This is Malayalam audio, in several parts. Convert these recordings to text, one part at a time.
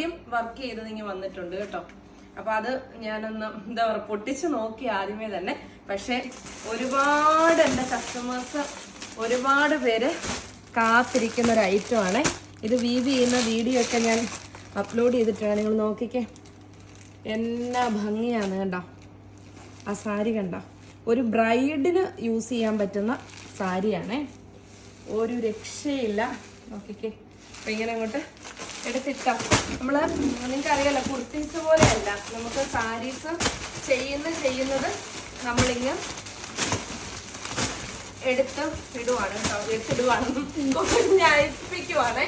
ആദ്യം വർക്ക് ചെയ്ത് ഇങ്ങനെ വന്നിട്ടുണ്ട് കേട്ടോ. അപ്പൊ അത് ഞാനൊന്ന് എന്താ പറയുക പൊട്ടിച്ചു നോക്കി ആദ്യമേ തന്നെ. പക്ഷെ ഒരുപാട് എന്റെ കസ്റ്റമേഴ്സ് ഒരുപാട് പേര് കാത്തിരിക്കുന്ന ഒരു ഐറ്റം ആണ്. ഇത് വീവ് ചെയ്യുന്ന വീഡിയോ ഒക്കെ ഞാൻ അപ്ലോഡ് ചെയ്തിട്ടാണ്. നിങ്ങൾ നോക്കിക്കേ. എന്നാ ഭംഗിയാണ് കണ്ടോ? ആ സാരി കണ്ടോ? ഒരു ബ്രൈഡിന് യൂസ് ചെയ്യാൻ പറ്റുന്ന സാരിയാണേ. ഒരു രക്ഷയില്ല. നോക്കിക്കേ. അപ്പം ഇങ്ങനെ അങ്ങോട്ട് എടുത്തിട്ടോ. നമ്മൾ നിങ്ങൾക്ക് അറിയാലോ കുർത്തീസ് പോലെയല്ല. നമുക്ക് സാരീസ് ചെയ്യുന്ന ചെയ്യുന്നത് നമ്മളിങ്ങ് എടുത്ത് ഇടുവാണ് എടുത്തിടുവാണ്. ഞായിപ്പിക്കുവാണ്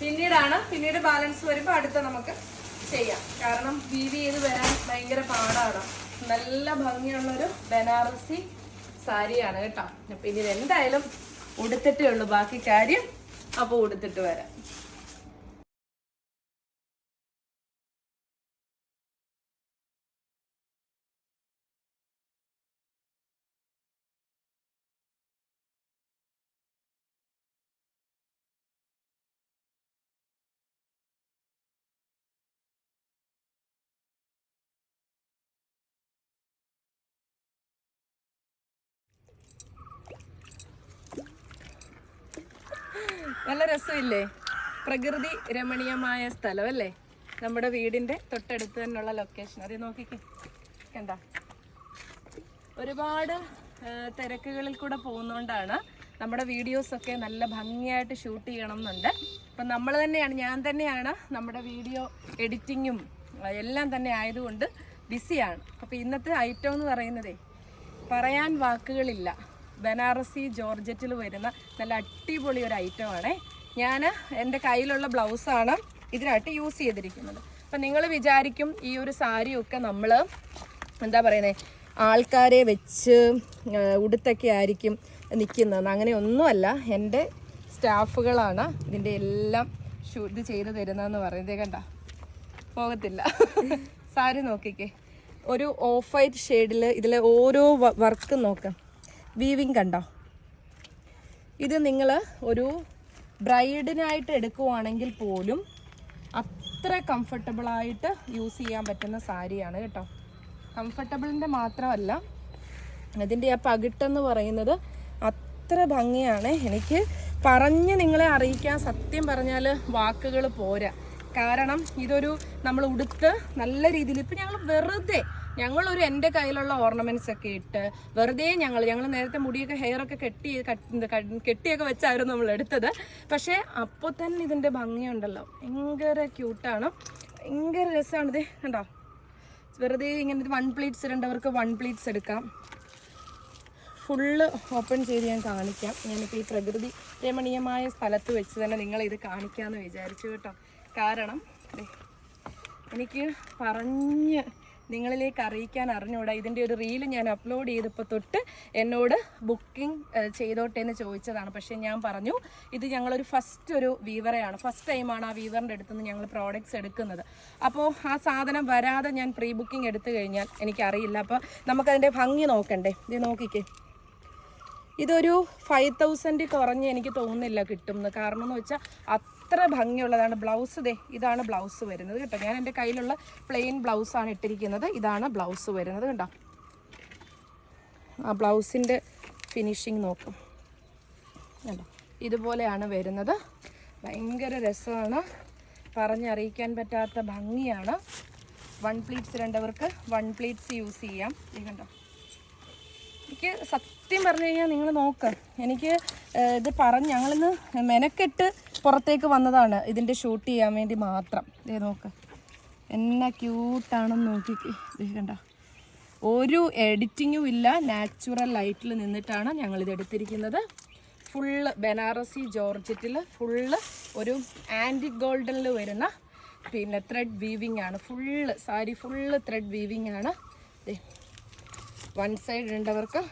പിന്നീടാണ് പിന്നീട് ബാലൻസ് വരുമ്പോൾ അടുത്ത നമുക്ക് ചെയ്യാം. കാരണം വീവി ചെയ്ത് വരാൻ ഭയങ്കര പാടാണ്. നല്ല ഭംഗിയുള്ളൊരു ബനാറസി സാരിയാണ് കേട്ടോ. അപ്പം ഇനി എന്തായാലും ഉടുത്തിട്ടേ ഉള്ളൂ. ബാക്കി കാര്യം അപ്പോൾ ഉടുത്തിട്ട് വരാം. നല്ല രസമില്ലേ? പ്രകൃതി രമണീയമായ സ്ഥലമല്ലേ? നമ്മുടെ വീടിന്റെ തൊട്ടടുത്ത് തന്നെയുള്ള ലൊക്കേഷൻ അത് നോക്കിക്കേ. എന്താ ഒരുപാട് തിരക്കുകളിൽ കൂടെ പോകുന്നോണ്ടാണ് നമ്മുടെ വീഡിയോസൊക്കെ നല്ല ഭംഗിയായിട്ട് ഷൂട്ട് ചെയ്യണം എന്നുണ്ട് അപ്പം നമ്മൾ തന്നെയാണ് ഞാൻ തന്നെയാണ് നമ്മുടെ വീഡിയോ എഡിറ്റിങ്ങും എല്ലാം തന്നെ ആയതുകൊണ്ട് ബിസിയാണ് അപ്പോൾ ഇന്നത്തെ ഐറ്റം എന്ന് പറയുന്നതേ പറയാൻ വാക്കുകളില്ല. ബനാറസി ജോർജറ്റിൽ വരുന്ന നല്ല അടിപൊളി ഒരു ഐറ്റം ഐറ്റമാണ് ഞാൻ എന്റെ കയ്യിലുള്ള ബ്ലൗസാണ് ഇതിനായിട്ട് യൂസ് ചെയ്തിരിക്കുന്നത്. അപ്പം നിങ്ങൾ വിചാരിക്കും ഈ ഒരു സാരിയൊക്കെ നമ്മൾ എന്താ പറയുന്നത് ആൾക്കാരെ വെച്ച് ഉടുത്തൊക്കെ ആയിരിക്കും നിൽക്കുന്നത്. അങ്ങനെ ഒന്നുമല്ല എന്റെ സ്റ്റാഫുകളാണ് ഇതിന്റെ എല്ലാം ഇത് ചെയ്ത് തരുന്നതെന്ന് പറയുന്നത്. കണ്ട പോകത്തില്ല. സാരി നോക്കിക്കേ. ഒരു ഓഫ് വൈറ്റ് ഷെയ്ഡിൽ ഇതിലെ ഓരോ വർക്ക് നോക്കാം. വീവിങ് കണ്ടോ? ഇത് നിങ്ങൾ ഒരു ബ്രൈഡിനായിട്ട് എടുക്കുവാണെങ്കിൽ പോലും അത്ര കംഫർട്ടബിളായിട്ട് യൂസ് ചെയ്യാൻ പറ്റുന്ന സാരിയാണ് കേട്ടോ. കംഫർട്ടബിളിന്റെ മാത്രമല്ല അതിന്റെ ആ പകിട്ടെന്ന് പറയുന്നത് അത്ര ഭംഗിയാണ്. എനിക്ക് പറഞ്ഞ് നിങ്ങളെ അറിയിക്കാൻ സത്യം പറഞ്ഞാൽ വാക്കുകൾ പോരാ. കാരണം ഇതൊരു നമ്മൾ ഉടുത്ത് നല്ല രീതിയിൽ ഇപ്പം ഞങ്ങൾ വെറുതെ ഞങ്ങളൊരു എന്റെ കയ്യിലുള്ള ഓർണമെന്റ്സ് ഒക്കെ ഇട്ട് വെറുതെ ഞങ്ങൾ ഞങ്ങൾ നേരത്തെ മുടിയൊക്കെ ഹെയർ ഒക്കെ കെട്ടി കെട്ടിയൊക്കെ വെച്ചായിരുന്നു നമ്മൾ എടുത്തത്. പക്ഷേ അപ്പോൾ തന്നെ ഇതിന്റെ ഭംഗിയുണ്ടല്ലോ. ഭയങ്കര ക്യൂട്ടാണ് ഭയങ്കര രസമാണ് ഇത്. കണ്ടോ? വെറുതെ ഇങ്ങനെ വൺ പ്ലേറ്റ്സ് ഇടേണ്ടവർക്ക് വൺ പ്ലേറ്റ്സ് എടുക്കാം. ഫുള്ള് ഓപ്പൺ ചെയ്ത് ഞാൻ കാണിക്കാം. ഞാനിപ്പോൾ ഈ പ്രകൃതി രമണീയമായ സ്ഥലത്ത് വെച്ച് തന്നെ നിങ്ങൾ ഇത് കാണിക്കാമെന്ന് വിചാരിച്ചു കേട്ടോ. കാരണം എനിക്ക് പറഞ്ഞ് നിങ്ങളിലേക്ക് അറിയിക്കാൻ അറിഞ്ഞൂടാ. ഇതിന്റെ ഒരു റീൽ ഞാൻ അപ്ലോഡ് ചെയ്തപ്പോൾ തൊട്ട് എന്നോട് ബുക്കിംഗ് ചെയ്തോട്ടെ എന്ന് ചോദിച്ചതാണ്. പക്ഷേ ഞാൻ പറഞ്ഞു ഇത് ഞങ്ങളൊരു ഫസ്റ്റ് ഒരു വീവറയാണ് ഫസ്റ്റ് ടൈമാണ് ആ വീവറിന്റെ അടുത്ത് നിന്ന് ഞങ്ങൾ പ്രോഡക്റ്റ്സ് എടുക്കുന്നത്. അപ്പോൾ ആ സാധനം വരാതെ ഞാൻ പ്രീ ബുക്കിംഗ് എടുത്തു കഴിഞ്ഞാൽ എനിക്കറിയില്ല. അപ്പോൾ നമുക്കതിന്റെ ഭംഗി നോക്കണ്ടേ? ഇത് നോക്കിക്കേ. ഇതൊരു ഫൈവ് തൗസൻഡ് കുറഞ്ഞ് എനിക്ക് തോന്നുന്നില്ല കിട്ടുമെന്ന് കാരണം എന്ന് വെച്ചാൽ അത്ര ഭംഗിയുള്ളതാണ് ബ്ലൗസ് ദേ ഇതാണ് ബ്ലൗസ് വരുന്നത് കേട്ടോ. ഞാൻ എന്റെ കയ്യിലുള്ള പ്ലെയിൻ ബ്ലൗസാണ് ഇട്ടിരിക്കുന്നത്. ഇതാണ് ബ്ലൗസ് വരുന്നത് കേട്ടോ ആ ബ്ലൗസിന്റെ ഫിനിഷിങ് നോക്കും. കണ്ടോ? ഇതുപോലെയാണ് വരുന്നത്. ഭയങ്കര രസമാണ്. പറഞ്ഞറിയിക്കാൻ പറ്റാത്ത ഭംഗിയാണ്. വൺ പ്ലീറ്റ്സ് രണ്ടവർക്ക് വൺ പ്ലീറ്റ്സ് യൂസ് ചെയ്യാം. ഇത് കണ്ടോ? എനിക്ക് സത്യം പറഞ്ഞു കഴിഞ്ഞാൽ നിങ്ങൾ നോക്ക്. എനിക്ക് ഇത് പറഞ്ഞ് ഞങ്ങളിന്ന് മെനക്കെട്ട് പുറത്തേക്ക് വന്നതാണ്. ഇതിന്റെ ഷൂട്ട് ചെയ്യാൻ വേണ്ടി മാത്രം. ഇതേ നോക്ക്. എന്നാ ക്യൂട്ടാണെന്ന് നോക്കി. കണ്ട. ഒരു എഡിറ്റിങ്ങും ഇല്ല. നാച്ചുറൽ ലൈറ്റിൽ നിന്നിട്ടാണ് ഞങ്ങളിത് എടുത്തിരിക്കുന്നത്. ഫുള്ള് ബനാറസി ജോർജറ്റിൽ ഫുള്ള് ഒരു ആന്റി ഗോൾഡനിൽ വരുന്ന പിന്നെ ത്രെഡ് വീവിങ് ആണ്. Full sari full thread weaving ആണ്. വൺ സൈഡ് ഇടേണ്ടവർക്ക്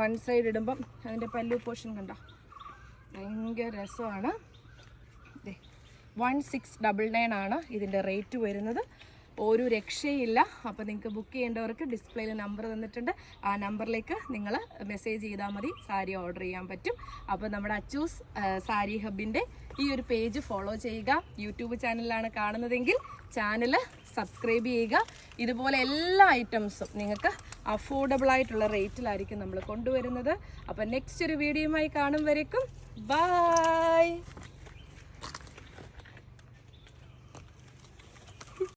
വൺ സൈഡ് ഇടുമ്പം അതിന്റെ പല്ലു പോർഷൻ കണ്ട. ഭയങ്കര രസമാണ്. വൺ സിക്സ് ഡബിൾ നയൻ ആണ് ഇതിന്റെ റേറ്റ് വരുന്നത്. ഒരു രക്ഷയില്ല. അപ്പോൾ നിങ്ങൾക്ക് ബുക്ക് ചെയ്യേണ്ടവർക്ക് ഡിസ്പ്ലേയിൽ നമ്പർ തന്നിട്ടുണ്ട്. ആ നമ്പറിലേക്ക് നിങ്ങൾ മെസ്സേജ് ചെയ്താൽ മതി. സാരി ഓർഡർ ചെയ്യാൻ പറ്റും. അപ്പോൾ നമ്മുടെ അച്ചൂസ് സാരി ഹബിന്റെ ഈ ഒരു പേജ് ഫോളോ ചെയ്യുക. യൂട്യൂബ് ചാനലിലാണ് കാണുന്നതെങ്കിൽ ചാനൽ സബ്സ്ക്രൈബ് ചെയ്യുക. ഇതുപോലെ എല്ലാ ഐറ്റംസും നിങ്ങൾക്ക് അഫോർഡബിൾ ആയിട്ടുള്ള റേറ്റിലായിരിക്കും നമ്മൾ കൊണ്ടുവരുന്നത്. അപ്പോൾ നെക്സ്റ്റ് ഒരു വീഡിയോയുമായി കാണും വരേക്കും. ബൈ